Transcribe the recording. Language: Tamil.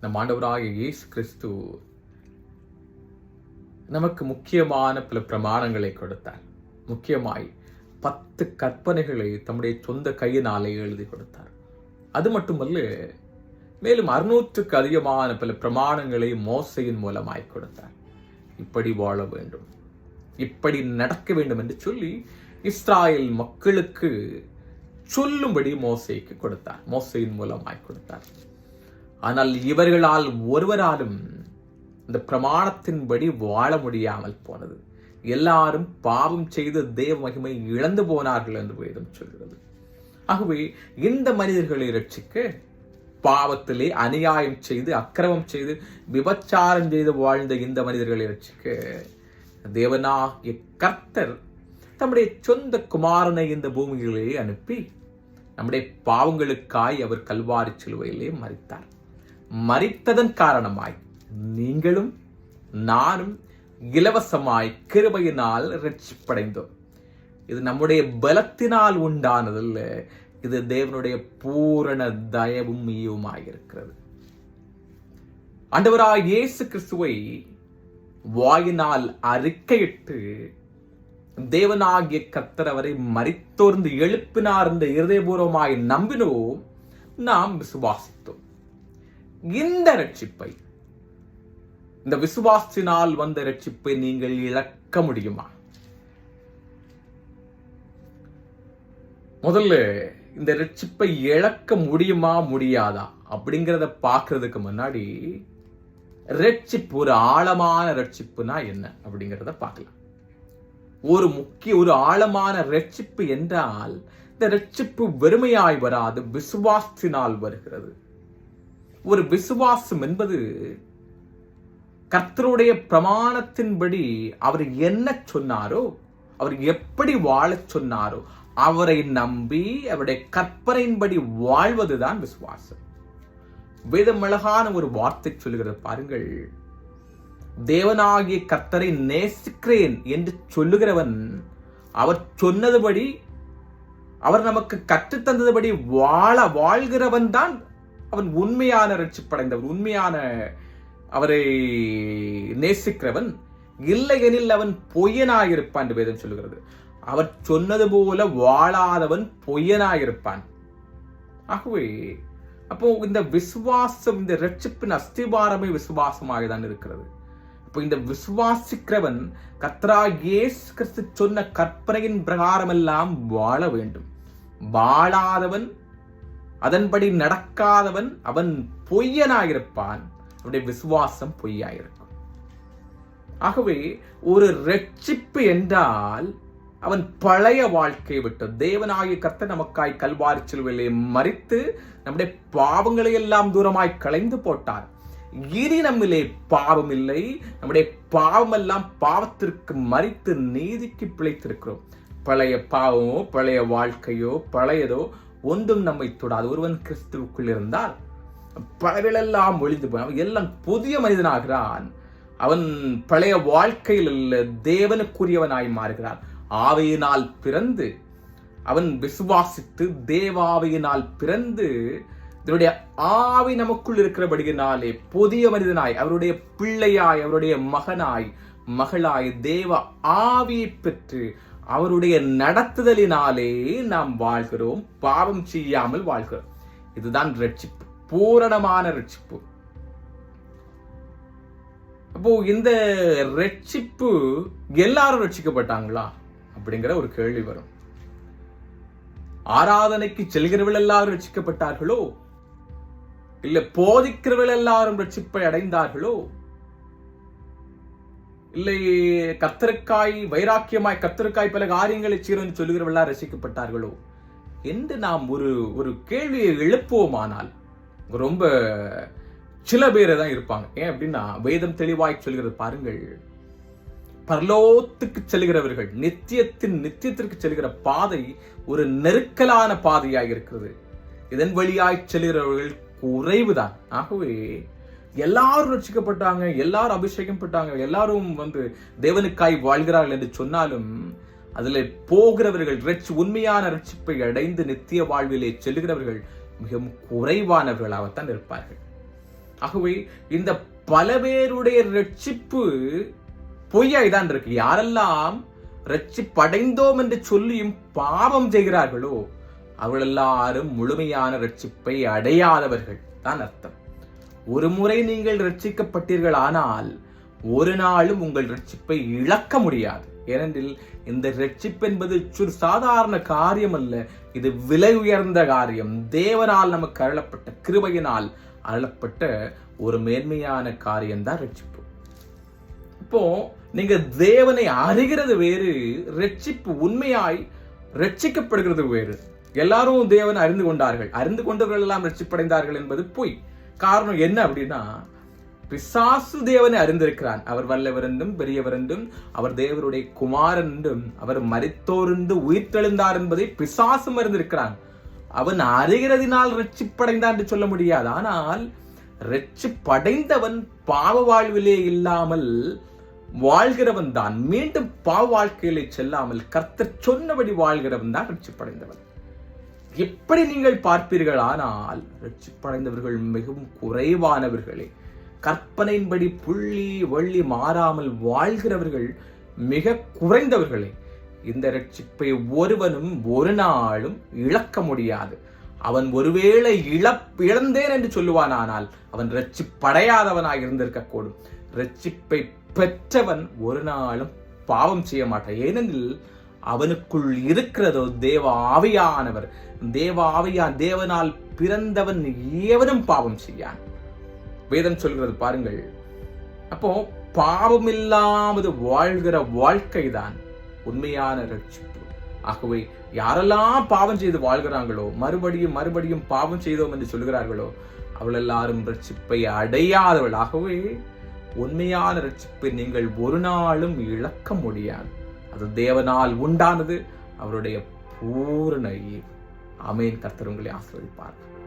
நம் ஆண்டவராக இயேசு கிறிஸ்து நமக்கு முக்கியமான பல பிரமாணங்களை கொடுத்தார். முக்கியமாய் பத்து கற்பனைகளை தம்முடைய சொந்த கையினாலே எழுதி கொடுத்தார். அது மட்டுமல்ல மேலும் அறுநூற்றுக்கு அதிகமான பல பிரமாணங்களை மோசையின் மூலமாய் கொடுத்தார். இப்படி வாழ வேண்டும். இப்படி நடக்க வேண்டும் என்று சொல்லி இஸ்ராயல் மக்களுக்கு சொல்லும்படி மோசைக்கு கொடுத்தார். மோசையின் மூலமாய் கொடுத்தார். ஆனால் இவர்களால் ஒருவராலும் இந்த பிரமாணத்தின்படி வாழ முடியாமல் போனது. எல்லாரும் பாவம் செய்து தேவ மகிமை இழந்து போனார்கள் என்று வேதம் சொல்கிறது. ஆகவே இந்த மனிதர்களை ரட்சிக்க பாவத்திலே அநியாயம் செய்து அக்கிரமம் செய்து விபச்சாரம் செய்து வாழ்ந்த இந்த மனிதர்களை ரட்சிக்க தேவனாகிய கர்த்தர் தம்முடைய சொந்த குமாரனை இந்த பூமியிலே அனுப்பி நம்முடைய பாவங்களுக்காய் அவர் கல்வாரி சிலுவையிலே மறித்தார். மறித்ததன் காரணமாய் நீங்களும் நானும் இலவசமாய் கிருபையினால் ரட்சிப்படைந்தோம். இது நம்முடைய பலத்தினால் உண்டானதல்ல இது தேவனுடைய பூரண தயவும் ஈவுமாயிருக்கிறது. ஆண்டவராய் இயேசு கிறிஸ்துவை வாயினால் அறிக்கையிட்டு தேவனாகிய கத்தர் அவரை மறித்தோர்ந்து எழுப்பினார் இந்த இருதயபூர்வமாய் நம்பினோம் நாம் விசுவாசித்தோம். இந்த ரட்சிப்பை இந்த விசுவாசத்தினால் வந்த ரட்சிப்பை நீங்கள் இழக்க முடியுமா? முதல்ல இந்த ரட்சிப்பை இழக்க முடியுமா முடியாதா? அப்படிங்கிறத பார்க்கறதுக்கு முன்னாடி ரட்சிப்பு ஒரு ஆழமான ரட்சிப்புனா என்ன அப்படிங்கிறத பார்க்கலாம். ஒரு முக்கிய ஒரு ஆழமான ரட்சிப்பு என்றால் இந்த ரட்சிப்பு வெறுமையாய் வராது விசுவாசத்தினால் வருகிறது. ஒரு விசுவாசம் என்பது கர்த்தருடைய பிரமாணத்தின்படி அவர் என்ன சொன்னாரோ அவர் எப்படி வாழச் சொன்னாரோ அவரை நம்பி அவருடைய கற்பனையின்படி வாழ்வதுதான் விசுவாசம். வேதம் அழகான ஒரு வார்த்தை சொல்லுகிறது பாருங்கள். தேவனாகிய கர்த்தரை நேசிக்கிறேன் என்று சொல்லுகிறவன் அவர் சொன்னதுபடி அவர் நமக்கு கற்றுத்தந்ததுபடி வாழ வாழ்கிறவன் தான் அவன் உண்மையான ரட்சிப்படைந்தவன் உண்மையான அவரை நேசிக்கிறவன். இல்லையெனில் அவன் பொய்யனாயிருப்பான் என்று வேதம் சொல்லுகிறது. அவர் சொன்னது போல வாழாதவன் பொய்யனாயிருப்பான். ஆகவே அப்போ இந்த விசுவாசம் இந்த ரட்சிப்பின் அஸ்திபாரமே விசுவாசமாக தான் இருக்கிறது. இப்போ இந்த விசுவாசிக்கிறவன் கத்ரா ஏசு கிறிஸ்து சொன்ன கற்பனையின் பிரகாரம் எல்லாம் வாழ வேண்டும். வாழாதவன் அதன்படி நடக்காதவன் அவன் பொய்யனாயிருப்பான். அவனுடைய விசுவாசம் பொய்யாயிருக்கும். ஆகவே ஒரு ரட்சிப்பு என்றால் அவன் பழைய வாழ்க்கையை விட்டு தேவனாகிய கர்த்த நமக்காய் கல்வாரி சிலுவையிலே மறித்து நம்முடைய பாவங்களை எல்லாம் தூரமாய் களைந்து போட்டார். இனி நம்மிலே பாவம் இல்லை. நம்முடைய பாவம் எல்லாம் பாவத்திற்கு மறித்து நீதிக்கு பிழைத்திருக்கிறோம். பழைய பாவமோ பழைய வாழ்க்கையோ பழையதோ ஒன்றும் நம்மை தொடாது. ஒருவன் கிறிஸ்துவுக்குள் இருந்தால் பழவிலெல்லாம் ஒழிந்து போய் அவன் எல்லாம் புதிய மனிதனாகிறான். அவன் பழைய வாழ்க்கையில் உள்ள தேவனுக்குரியவனாய் மாறுகிறான். ஆவையினால் பிறந்து அவன் விசுவாசித்து தேவாவையினால் பிறந்து இதனுடைய ஆவி நமக்குள் இருக்கிறபடியினாலே புதிய மனிதனாய் அவருடைய பிள்ளையாய் அவருடைய மகனாய் மகளாய் தேவ ஆவியை பெற்று அவருடைய நடத்துதலினாலே நாம் வாழ்கிறோம். பாவம் செய்யாமல் வாழ்கிறோம். இதுதான் ரட்சிப்பு. பூரணமான ரட்சிப்பு. அப்போ இந்த ரட்சிப்பு எல்லாரும் ரட்சிக்கப்பட்டாங்களா? அப்படிங்கிற ஒரு கேள்வி வரும். ஆராதனைக்கு செல்கிறவள் எல்லாரும் ரட்சிக்கப்பட்டார்களோ? இல்ல போதிக்கிறவள் எல்லாரும் ரட்சிப்பை அடைந்தார்களோ? இல்லை கத்தருக்காய் வைராக்கியமாய் கத்தருக்காய் பல காரியங்களை சீரன் சொல்லுகிறவர்களா ரசிக்கப்பட்டார்களோ? என்று நாம் ஒரு ஒரு கேள்வியை எழுப்புவோமானால் ரொம்ப சில பேரை தான் இருப்பாங்க. ஏன் அப்படின்னா வேதம் தெளிவாய் சொல்கிறது பாருங்கள். பரலோத்துக்கு செல்கிறவர்கள் நித்தியத்தின் நித்தியத்திற்கு செல்கிற பாதை ஒரு நெருக்கலான பாதையாக இருக்கிறது. இதன் வழியாய் செல்கிறவர்கள் குறைவுதான். ஆகவே எல்லாரும் ரட்சிக்கப்பட்டாங்க எல்லாரும் அபிஷேகம் பட்டாங்க எல்லாரும் வந்து தேவனுக்காய் வாழ்கிறார்கள் என்று சொன்னாலும் அதில் போகிறவர்கள் ரட்சி உண்மையான ரட்சிப்பை அடைந்து நித்திய வாழ்விலே செல்கிறவர்கள் மிகவும் குறைவானவர்களாகத்தான் இருப்பார்கள். ஆகவே இந்த பல பேருடைய ரட்சிப்பு பொய்யாய்தான் இருக்கு. யாரெல்லாம் ரட்சிப்படைந்தோம் என்று சொல்லியும் பாவம் செய்கிறார்களோ அவள் எல்லாரும் முழுமையான ரட்சிப்பை அடையாதவர்கள் தான் அர்த்தம். ஒரு முறை நீங்கள் ரட்சிக்கப்பட்டீர்கள் ஆனால் ஒரு நாளும் உங்கள் ரட்சிப்பை இழக்க முடியாது. ஏனென்றில் இந்த ரட்சிப்பு என்பது ஒரு சாதாரண காரியம் அல்ல இது விலை உயர்ந்த காரியம். தேவனால் நமக்கு அருளப்பட்ட கிருபையினால் அருளப்பட்ட ஒரு மேன்மையான காரியம்தான் ரட்சிப்பு இப்போ நீங்க தேவனை அறிகிறது வேறு ரட்சிப்பு உண்மையாய் ரட்சிக்கப்படுகிறது வேறு. எல்லாரும் தேவனை அறிந்து கொண்டார்கள். அறிந்து கொண்டவர்கள் எல்லாம் ரட்சிப்படைந்தார்கள் என்பது பொய். காரணம் என்ன அப்படின்னா பிசாசு தேவனை அறிந்திருக்கிறான். அவர் வல்லவர் என்றும் பெரியவர் என்றும் அவர் தேவருடைய குமாரன் என்றும் அவர் மறித்தோருந்து உயிர்த்தெழுந்தார் என்பதை பிசாசும் அறிந்திருக்கிறான் அவன் அறிகிறதினால் ரட்சிப்படைந்தான் என்று சொல்ல முடியாது. ஆனால் ரட்சிப்படைந்தவன் பாவ வாழ்விலே இல்லாமல் வாழ்கிறவன் தான். மீண்டும் பாவ வாழ்க்கையிலே செல்லாமல் கர்த்தர் சொன்னபடி வாழ்கிறவன் தான் ரட்சிப்படைந்தவன் எப்படி நீங்கள் பார்ப்பீர்கள் ஆனால் ரட்சிப்படைந்தவர்கள் மிகவும் குறைவானவர்களே. கற்பனையின்படி புள்ளி வள்ளி மாறாமல் வாழ்கிறவர்கள் மிக குறைந்தவர்களே. இந்த ரட்சிப்பை ஒருவனும் ஒரு நாளும் இழக்க முடியாது. அவன் ஒருவேளை இழப் இழந்தேன் என்று சொல்லுவானானால் அவன் ரட்சிப்படையாதவனாக இருந்திருக்க கூடும் ரட்சிப்பை பெற்றவன் ஒரு நாளும் பாவம் செய்ய மாட்டான். ஏனெனில் அவனுக்குள் இருக்கிறதோ தேவ ஆவியானவர். தேவ ஆவியான் தேவனால் பிறந்தவன் ஏவனும் பாவம் செய்யான். வேதம் சொல்கிறது பாருங்கள். அப்போ பாவம் இல்லாமது வாழ்கிற வாழ்க்கை தான் உண்மையான ரட்சிப்பு ஆகவே யாரெல்லாம் பாவம் செய்து வாழ்கிறாங்களோ மறுபடியும் மறுபடியும் பாவம் செய்தோம் என்று சொல்கிறார்களோ அவள் எல்லாரும் ரட்சிப்பை அடையாதவள் ஆகவே உண்மையான ரட்சிப்பை நீங்கள் ஒரு நாளும் இழக்க முடியாது. அது தேவனால் உண்டானது. அவருடைய பூரண ஈவு. ஆமென். கர்த்தர் உங்களை ஆசிர்வதிப்பார்.